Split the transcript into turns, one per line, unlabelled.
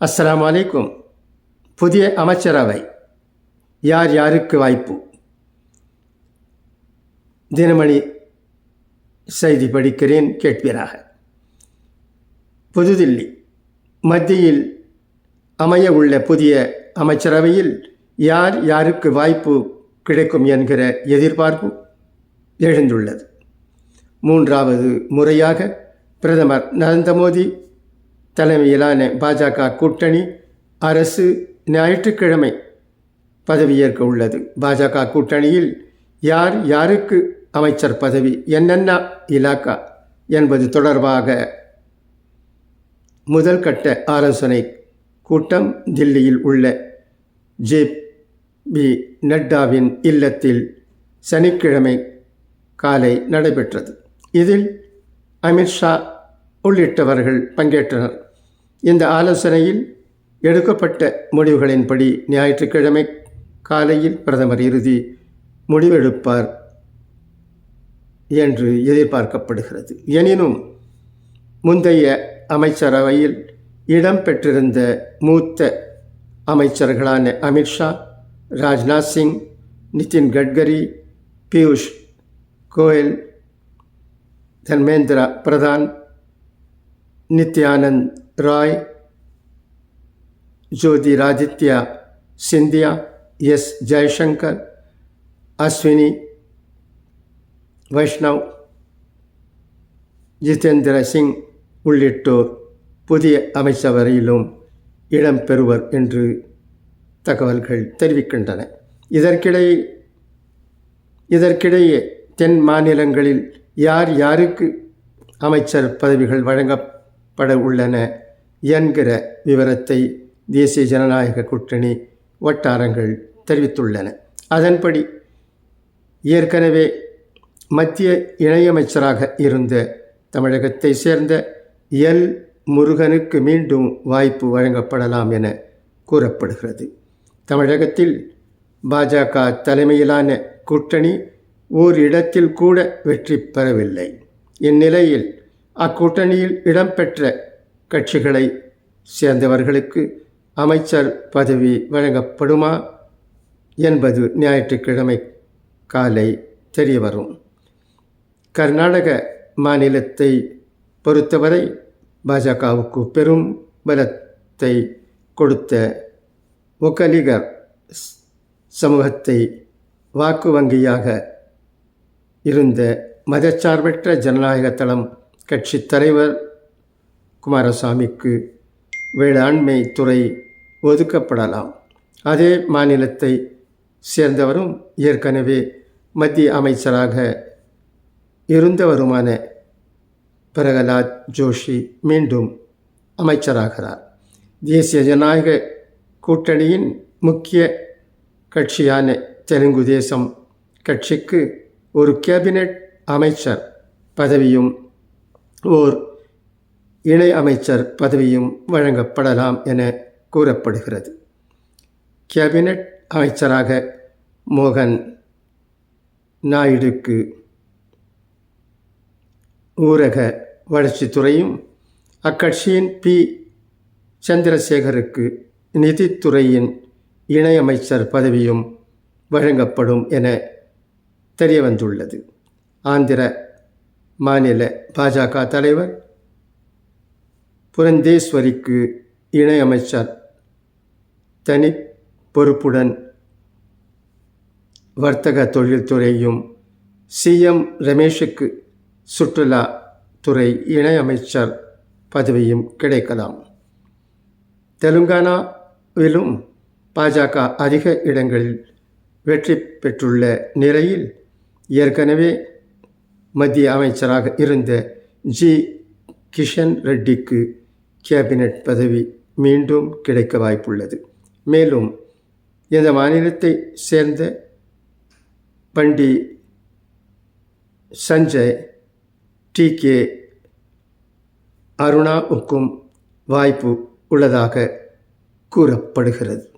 அஸ்லாம் வலைக்கும் புதிய அமைச்சரவை. யார் யாருக்கு வாய்ப்பு? தினமணி செய்தி படிக்கிறேன் கேட்பீராக. புதுதில்லி மத்தியில் அமைய உள்ள புதிய அமைச்சரவையில் யார் யாருக்கு வாய்ப்பு கிடைக்கும் என்கிற எதிர்பார்ப்பு எழுந்துள்ளது. மூன்றாவது முறையாக பிரதமர் நரேந்திர மோடி தலைமையிலான பாஜக கூட்டணி அரசு ஞாயிற்றுக்கிழமை பதவியேற்க உள்ளது. பாஜக கூட்டணியில் யார் யாருக்கு அமைச்சர் பதவி என்னென்ன இலாக்கா என்பது தொடர்பாக முதல் கட்ட ஆலோசனை கூட்டம் தில்லியில் உள்ள ஜே பி நட்டாவின் இல்லத்தில் சனிக்கிழமை காலை நடைபெற்றது. இதில் அமித்ஷா உள்ளிட்டவர்கள் பங்கேற்றனர். இந்த ஆலோசனையில் எடுக்கப்பட்ட முடிவுகளின்படி ஞாயிற்றுக்கிழமை காலையில் பிரதமர் இறுதி முடிவெடுப்பார் என்று எதிர்பார்க்கப்படுகிறது. எனினும் முந்தைய அமைச்சரவையில் இடம்பெற்றிருந்த மூத்த அமைச்சர்களான அமித்ஷா ராஜ்நாத் சிங் நிதின் கட்கரி பியூஷ் கோயல் தர்மேந்திரா பிரதான் நித்யானந்த் ராய் ஜோதிராதித்யா சிந்தியா எஸ். ஜெய்சங்கர் அஸ்வினி வைஷ்ணவ் ஜிதேந்திர சிங் உள்ளிட்டோர் புதிய அமைச்சரவையிலும் இடம்பெறுவர் என்று தகவல்கள் தெரிவிக்கின்றன. இதற்கிடையே இதற்கிடையே தென் மாநிலங்களில் யார் யாருக்கு அமைச்சர் பதவிகள் பட உள்ளன. என்கிற விவரத்தை தேசிய ஜனநாயக கூட்டணி வட்டாரங்கள் தெரிவித்துள்ளன. அதன்படி ஏற்கனவே மத்திய இணையமைச்சராக இருந்த தமிழகத்தை சேர்ந்த எல். முருகனுக்கு மீண்டும் வாய்ப்பு வழங்கப்படலாம் என கூறப்படுகிறது. தமிழகத்தில் பாஜக தலைமையிலான கூட்டணி ஓரிடத்தில் கூட வெற்றி பெறவில்லை. இந்நிலையில் அக்கூட்டணியில் இடம்பெற்ற கட்சிகளை சேர்ந்தவர்களுக்கு அமைச்சர் பதவி வழங்கப்படுமா என்பது ஞாயிற்றுக்கிழமை காலை தெரியவரும் கர்நாடக மாநிலத்தை பொறுத்தவரை பாஜகவுக்கு பெரும் பலத்தை கொடுத்த முக்கலிகர் சமூகத்தை வாக்கு வங்கியாக இருந்த மதச்சார்பற்ற ஜனநாயக தளம் கட்சி தலைவர் குமாரசாமிக்கு வேளாண்மை துறை ஒதுக்கப்படலாம். அதே மாநிலத்தை சேர்ந்தவரும் ஏற்கனவே மத்திய அமைச்சராக இருந்தவருமான பிரகலாத் ஜோஷி மீண்டும் அமைச்சராகிறார். தேசிய ஜனநாயக கூட்டணியின் முக்கிய கட்சியான தெலுங்கு தேசம் கட்சிக்கு ஒரு கேபினெட் அமைச்சர் பதவியும் ஓர் இணை அமைச்சர் பதவியும் வழங்கப்படலாம் என கூறப்படுகிறது. கேபினெட் அமைச்சராக மோகன் நாயுடுக்கு ஊரக வளர்ச்சித்துறையும் அக்கட்சியின் பி. சந்திரசேகருக்கு நிதித்துறையின் இணையமைச்சர் பதவியும் வழங்கப்படும் என தெரியவந்துள்ளது. ஆந்திர மாநில பாஜக தலைவர் புரந்தேஸ்வரிக்கு இணையமைச்சர் தனி பொறுப்புடன் வர்த்தக தொழில்துறையும் சிஎம் ரமேஷுக்கு சுற்றுலா துறை இணையமைச்சர் பதவியும் கிடைக்கலாம். தெலுங்கானாவிலும் பாஜக அதிக இடங்களில் வெற்றி பெற்றுள்ள நிலையில் ஏற்கனவே மத்திய அமைச்சராக இருந்த ஜி. கிஷன் ரெட்டிக்கு கேபினட் பதவி மீண்டும் கிடைக்க வாய்ப்புள்ளது. மேலும் இந்த மாநிலத்தை சேர்ந்த பண்டி சஞ்சய் டி. கே. அருணாவுக்கும் வாய்ப்பு உள்ளதாக கூறப்படுகிறது.